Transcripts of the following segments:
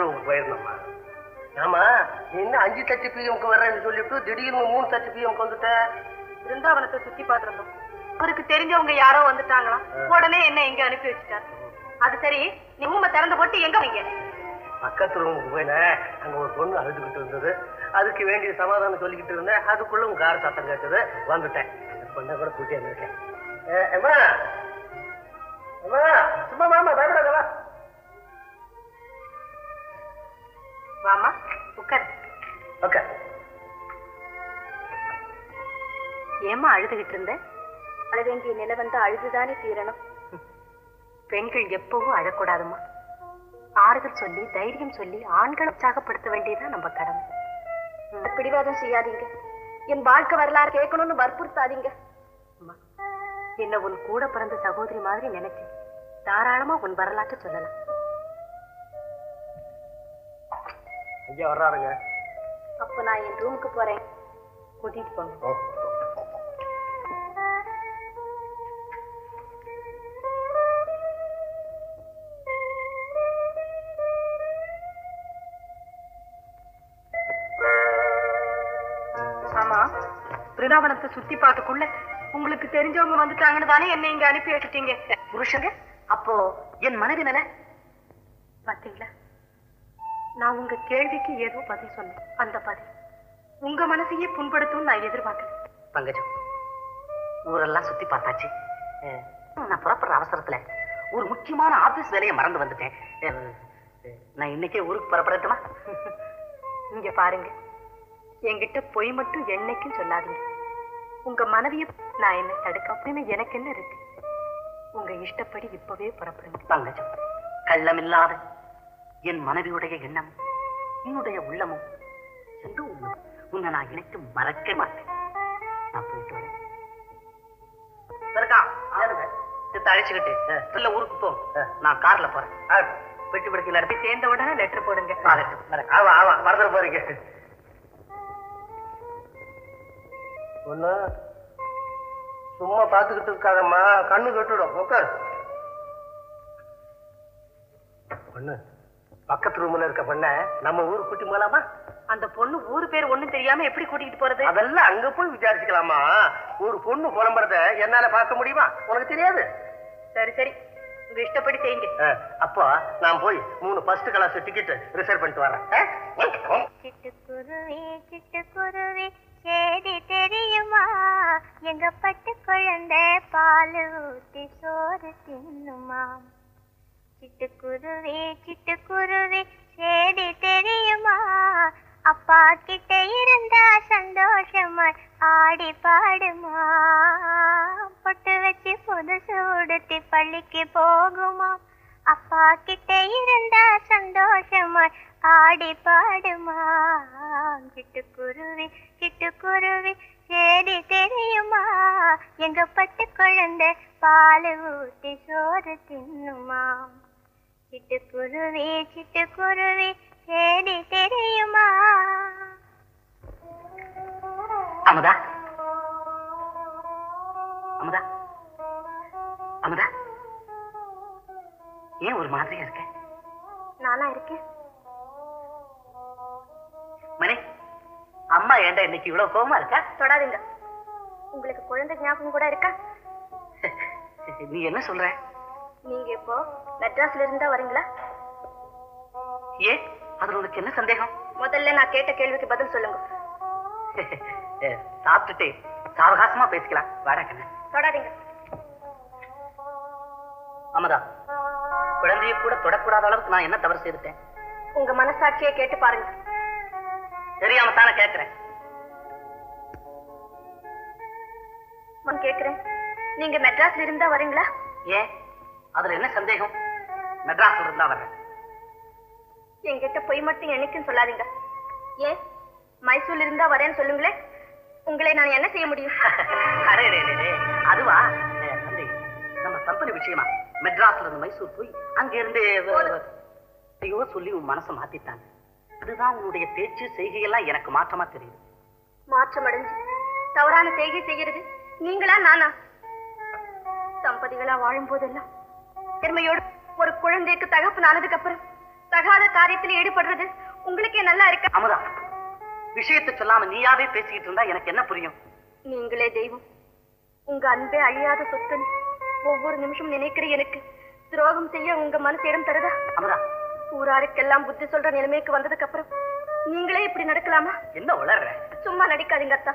ரூமுக்கு போயிருந்தோம்மா ஆமா என்ன அஞ்சு தட்டு பிஎம்க்கு வர்றேன்னு சொல்லிட்டு திடீர்னு மூணு தட்டு பிஎம்க்கு வந்துட்ட? பிருந்தாவனத்தை சுத்தி பார்த்திருந்தோம். அவருக்கு தெரிஞ்சவங்க யாரோ வந்துட்டாங்களாம் உடனே என்ன இங்க அனுப்பி வச்சுட்டாரு. அது சரி நீ ரூம திறந்து போட்டு எங்க போனீங்க பக்கத்து ரூமுக்கு போயினேன் அங்க ஒரு பொண்ணு அழுதுகிட்டு இருந்தது. அதுக்கு வேண்டிய சமாதானம் சொல்லிக்கிட்டு இருந்தேன். அதுக்குள்ள உங்க கார் சத்தம் கேட்டது. வந்துட்டேன். அந்த பொண்ணை கூட கூட்டி வந்திருக்கேன். அம்மா. அம்மா சும்மா மாமா பயப்படாத வாமா உட்காரு ஓகே ஏமா அழுதுகிட்டு இருந்த? அழ வேண்டிய நிலை வந்து அழுதுதானே தீரணும். பெண்கள் எப்பவும் அழக்கூடாதுமா ஆறுதல் சொல்லி தைரியம் சொல்லி ஆண்களை உற்சாகப்படுத்த வேண்டியதுதான் நம்ம கடமை. பிடிவாதம் செய்யாதீங்க. என் வாழ்க்கை வரலாறு கேட்கணும்னு வற்புறுத்தாதீங்க. என்ன உன் கூட பிறந்த சகோதரி மாதிரி நினைச்சு தாராளமா உன் வரலாற்றை சொல்லலாம். ஐயா வர்றாருங்க. அப்ப நான் என் ரூமுக்கு போறேன். கூட்டிட்டு போங்க. ஆமா பிருந்தாவனத்தை சுத்தி பார்க்கக்குள்ள உங்களுக்கு தெரிஞ்சவங்க வந்துட்டாங்கன்னு தானே என்ன இங்க அனுப்பி வச்சுட்டீங்க. புருஷங்க அப்போ என் மனைவி நிலை பாத்தீங்களா? நான் உங்க கேள்விக்கு ஏதோ பதில் சொன்னேன். அந்த பதில் உங்க மனசையே புண்படுத்தும் நான் எதிர்பார்க்கல. பங்கஜம் ஊரெல்லாம் சுத்தி பார்த்தாச்சு. நான் புறப்படுற அவசரத்துல ஒரு முக்கியமான ஆபீஸ் வேலையை மறந்து வந்துட்டேன். நான் இன்னைக்கே ஊருக்கு புறப்படட்டுமா? இங்க பாருங்க. என்கிட்ட பொய் மட்டும் என்னைக்கும் சொல்லாதீங்க. உங்க மனைவிய நான் என்ன தடுக்க அப்படின்னு எனக்கு என்ன இருக்கு? உங்க இஷ்டப்படி இப்பவே புறப்படுங்க. பங்கஜம் கள்ளமில்லாத என் மனைவியுடைய எண்ணம் என்னுடைய உள்ளமும் சென்று உன்னை- உன்னை நான் இணைத்து மறக்க மாட்டேன். நான் போயிட்டு வரேன். இருக்கான் அழைச்சுக்கிட்டு இல்ல ஊருக்கு போ. நான் கார்ல போறேன். பெட்டி பிடிக்கல போய் சேர்ந்த உடனே லெட்டர் போடுங்க. ஆமா ஆமா மறந்துட போறீங்க. ஒண்ணு சும்மா பாத்துக்கிட்டு இருக்காதம்மா. கண்ணு கட்டுடும். உட்கார். ஒண்ணு பக்கத்து ரூம்ல இருக்க பொண்ண நம்ம ஊருக்கு கூட்டி போலாமா? அந்த பொண்ணு ஊரு பேர் ஒண்ணும் தெரியாம எப்படி கூட்டிகிட்டு போறது? அதெல்லாம் அங்க போய் விசாரிச்சுக்கலாமா? ஒரு பொண்ணு புலம்புறத என்னால பார்க்க முடியுமா? உனக்கு தெரியாது? சரி சரி. உங்க இஷ்டப்படி செய்யுங்க. அப்போ நான் போய் மூணு ஃபர்ஸ்ட் கிளாஸ் டிக்கெட் ரிசர்வ் பண்ணிட்டு வரேன்? சிட்டுக்குருவி சிட்டுக்குருவி சேதி தெரியுமா? எங்க பட்டு குழந்தை பால் ஊத்தி சோறு தின்னுமா? சிட்டுக்குருவே சிட்டுக்குருவே சேதி தெரியுமா? அப்பா கிட்ட இருந்தா சந்தோஷமா? ஆடி பாடுமா? பொட்டு வச்சு புதுசு உடுத்தி பள்ளிக்கு போகுமா? அப்பா கிட்ட இருந்தா சந்தோஷமா? ஆடி பாடுமா? சிட்டுக்குருவி சிட்டுக்குருவி சேதி தெரியுமா? எங்க பட்டு குழந்தை பால் ஊத்தி சோறு தின்னுமா? சிட்டுக்குருவி சிட்டுக்குருவி சேதி தெரியுமா? அமுதா? அமுதா? அமுதா? ஏன் ஒரு மாதிரியா இருக்க? நானா இருக்கேன். மணி அம்மா ஏன்டா இன்னைக்கு இவ்வளவு கோவமா இருக்கா? தொடாதீங்க. உங்களுக்கு குழந்தை ஞாபகம் கூட இருக்கா? நீ என்ன சொல்ற? நீங்க இப்போ மெட்ராஸ்ல இருந்தா வரீங்களா? ஏன் அதுல உனக்கு என்ன சந்தேகம்? முதல்ல நான் கேட்ட கேள்விக்கு பதில் சொல்லுங்க. சாப்பிட்டுட்டு சாவகாசமா பேசிக்கலாம். வாடா கண்ணு. தொடாதீங்க. அமுதா குழந்தையை கூட தொடக்கூடாத அளவுக்கு நான் என்ன தவறு செய்துட்டேன்? உங்க மனசாட்சியை கேட்டு பாருங்க. தெரியாம தானே கேட்கிறேன் நான் கேக்குறேன். நீங்க மெட்ராஸ்ல இருந்தா வரீங்களா? ஏன் அதுல என்ன சந்தேகம்? மெட்ராஸ்ல இருந்தா வர்றேன். என்கிட்ட பொய் மட்டும் என்னைக்கும் சொல்லாதீங்க. ஏன்? மைசூர்ல இருந்தா வரேன்னு சொல்லுங்களேன் உங்களை நான் என்ன செய்ய முடியும்? டே. அதுவா? நம்ம கம்பெனி விஷயமா? மெட்ராஸ்ல இருந்து மைசூர் போய் அங்க இருந்து ஐயோ சொல்லி உன் மனசை மாத்திட்டாங்க. அதுதான் உன்னுடைய பேச்சு செய்கையெல்லாம் எனக்கு மாற்றமா தெரியுது. மாற்றம் அடைஞ்சு தவறான செய்கை செய்யறது நீங்களா நானா? தம்பதிகளா வாழும் போதெல்லாம் பெருமையோடு ஒரு குழந்தைக்கு தகப்பன் ஆனதுக்கு அப்புறம் தகாத காரியத்தில் ஈடுபடுறது உங்களுக்கே நல்லா இருக்க? அமுதா விஷயத்தை சொல்லாம நீயாவே பேசிக்கிட்டு இருந்தா எனக்கு என்ன புரியும்? நீங்களே தெய்வம். உங்க அன்பே அழியாத சொத்துன்னு ஒவ்வொரு நிமிஷம் நினைக்கிற எனக்கு துரோகம் செய்ய உங்க மனசு இடம் தருதா? அமுதா. ஊராருக்கெல்லாம் புத்தி சொல்ற நிலைமைக்கு வந்ததுக்கு அப்புறம் நீங்களே இப்படி நடக்கலாமா? என்ன உளர்ற? சும்மா நடிக்காதீங்க அத்தா.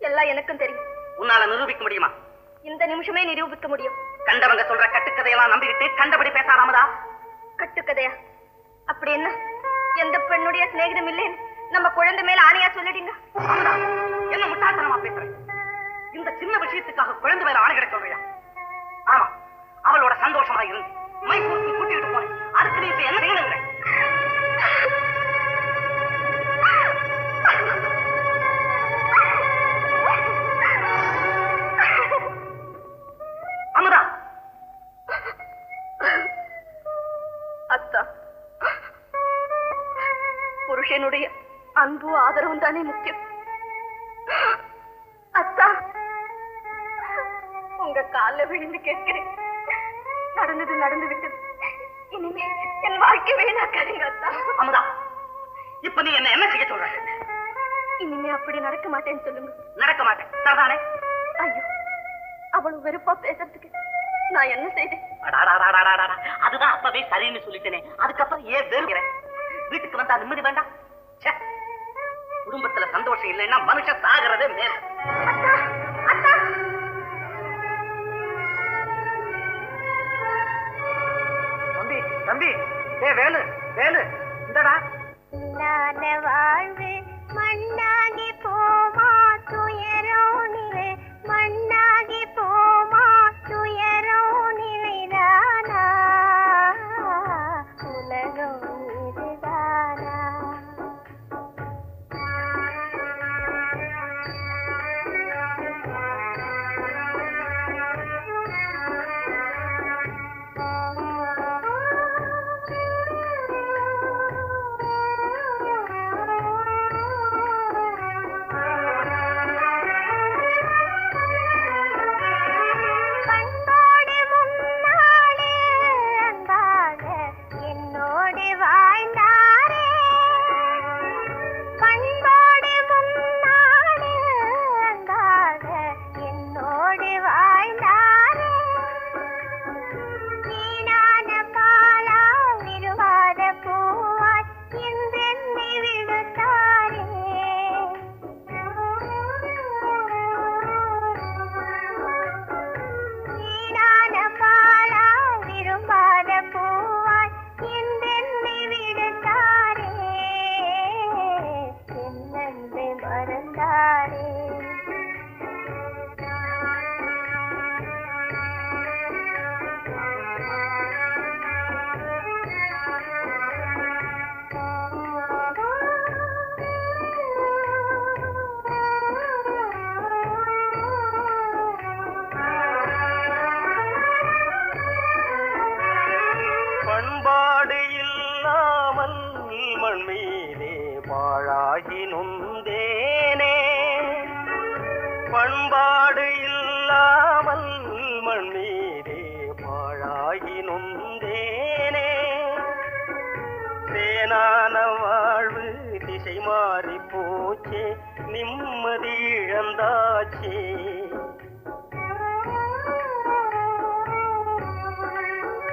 எல்லாம் எனக்கும் தெரியும். உன்னால நிரூபிக்க முடியுமா? இந்த நிமிஷமே நிரூபிக்க முடியும். கண்டவங்க சொல்ற கட்டுக்கதையெல்லாம் நம்பிக்கிட்டு கண்டபடி பேசாத அமுதா கட்டுக்கதையா? அப்படி என்ன? எந்த பெண்ணுடைய சிநேகிதம் இல்லைன்னு நம்ம குழந்தை மேல ஆணையா சொல்லிடுங்க என்ன முட்டாள்தனமா பேசுறேன் இந்த சின்ன விஷயத்துக்காக குழந்தை மேல ஆணை கிடைக்க சொல்றியா? ஆமா அவளோட சந்தோஷமா இருந்து மைசூருக்கு கூட்டிட்டு போனேன். அதுக்கு நீ இப்ப என்ன செய்யணுங்கிற? புருஷனுடைய அன்பு ஆதரவும் தானே முக்கியம். அத்தா உங்க கால்ல விழுந்து கேட்கிறேன். நடந்தது நடந்து விட்டது இனிமே என் வாழ்க்கை வீணாக்காதீங்க அத்தா. அமுதா இப்ப நீ என்ன என்ன செய்ய சொல்ற? இனிமே அப்படி நடக்க மாட்டேன்னு சொல்லுங்க. நடக்க மாட்டேன். சரிதானே? ஐயோ அவ்வளவு வெறுப்பா பேசுறதுக்கு நான் என்ன செய்தேன். அதுதான் அப்பவே சரின்னு சொல்லிட்டேனே. அதுக்கப்புறம் ஏன் வெறுக்கிறேன்? வீட்டுக்கு வந்தா நிம்மதி வேண்டாம். குடும்பத்துல சந்தோஷம் இல்லைன்னா மனுஷன் சாகிறதே மேல. பண்பாடு இல்லாமல் மண் மீதே பாழாகி நொந்தேனே. தேனான வாழ்வு திசை மாறி போச்சே நிம்மதி இழந்தாச்சே.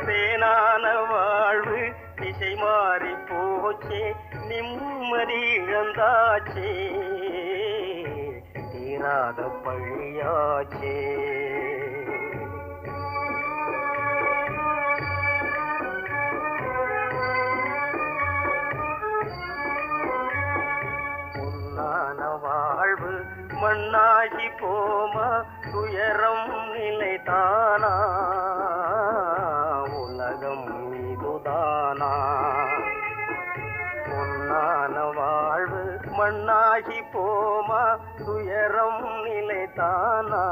தேனான வாழ்வு திசை மாறி போச்சே நிம்மதி இழந்தாச்சே. தீராத பழியாச்சே. பொன்னான வாழ்வு மண்ணாகி போமா துயரம் நிலைதானா போமா துயரம் நிலைத்தானா